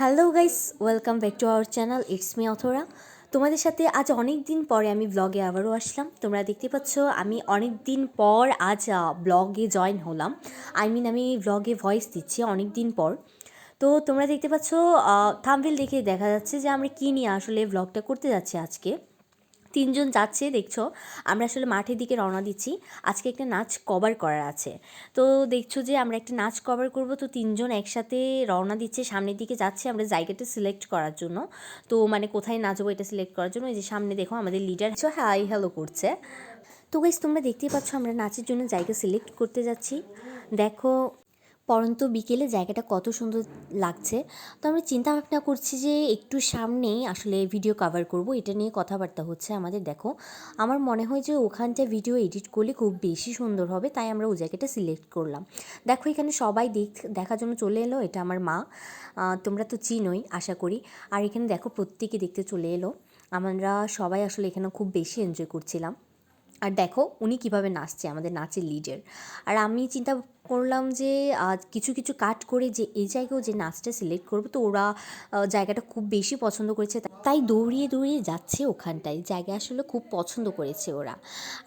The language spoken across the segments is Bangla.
Hello guys welcome back to our channel it's me Athora তোমাদের সাথে আজ অনেক দিন পরে আমি ব্লগে আবারও আসলাম। তোমরা দেখতে পাচ্ছ, আমি অনেক দিন পর আজ ব্লগে জয়েন হলাম। আই মিন আমি ব্লগে ভয়েস দিচ্ছি অনেক দিন পর। তো তোমরা দেখতে পাচ্ছ থামভিল দেখে দেখা যাচ্ছে যে আমরা কী নিয়ে আসলে ব্লগটা করতে যাচ্ছি আজকে। তিনজন যাচ্ছে, দেখছ? আমরা আসলে মাঠের দিকে রওনা দিচ্ছি। আজকে একটা নাচ কভার করার আছে। তো দেখছ যে আমরা একটা নাচ কভার করব, তো তিনজন একসাথে রওনা দিচ্ছে, সামনের দিকে যাচ্ছে আমরা জায়গাটা সিলেক্ট করার জন্য। তো মানে কোথায় নাচবো এটা সিলেক্ট করার জন্য, এই যে সামনে দেখো আমাদের লিডার হাই হ্যালো করছে। তো গাইজ তোমরা দেখতেই পাচ্ছ আমরা নাচের জন্য জায়গা সিলেক্ট করতে যাচ্ছি। দেখো পরন্ত বিকেলে জায়গাটা কত সুন্দর লাগছে। তো আমরা চিন্তা ভাবনা করছি যে একটু সামনেই আসলে ভিডিও কভার করব। এটা নিয়ে কথাবার্তা হচ্ছে আমাদের, দেখো। আমার মনে হয় যে ওখানটা ভিডিও এডিট করলে খুব বেশি সুন্দর হবে, তাই আমরা ওই জায়গাটা সিলেক্ট করলাম। দেখো, এখানে সবাই দেখ, দেখার জন্য চলে এলো, এটা আমার মা। তোমরা তো চিনোই, আশা করি। আর এখানে দেখো, প্রত্যেকে দেখতে চলে এলো। আমরা সবাই আসলে এখানে খুব বেশি এনজয় করছিলাম। আর দেখো উনি কীভাবে নাচছে, আমাদের নাচের লিডের আর আমি চিন্তা করলাম যে কিছু কিছু কাট করে যে, এই জায়গাও যে নাচটা সিলেক্ট করব, তো ওরা জায়গাটা খুব বেশি পছন্দ করেছে। তাই দৌড়িয়ে দৌড়িয়ে যাচ্ছে ওখানটায়, জায়গা আসলে খুব পছন্দ করেছে ওরা।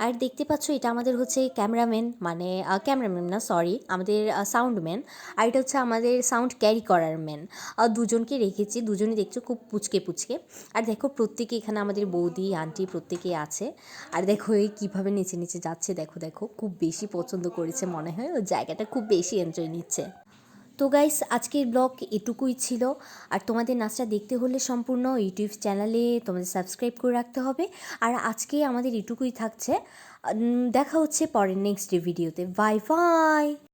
আর দেখতে পাচ্ছ এটা আমাদের হচ্ছে ক্যামেরাম্যান মানে ক্যামেরাম্যান না সরি আমাদের সাউন্ডম্যান আর এটা হচ্ছে আমাদের সাউন্ড ক্যারি করার ম্যান দুজনকে রেখেছি দুজনে দেখছ খুব পুচকে পুচকে। আর দেখো প্রত্যেকে এখানে আমাদের বৌদি আন্টি প্রত্যেকে আছে। আর দেখো এই কীভাবে নিচে নিচে যাচ্ছে দেখো দেখো, খুব বেশি পছন্দ করেছে মনে হয় ও জায়গাটা খুব বেশি এনজয় নিচ্ছে। তো গাইস আজকের ব্লগ এটুকুই ছিল। আর তোমাদের নাচটা দেখতে হলে সম্পূর্ণ ইউটিউব চ্যানেলে তোমাদের সাবস্ক্রাইব করে রাখতে হবে। আর আজকে আমাদের এটুকুই থাকছে। দেখা হচ্ছে পরের নেক্সট ভিডিওতে বাই বাই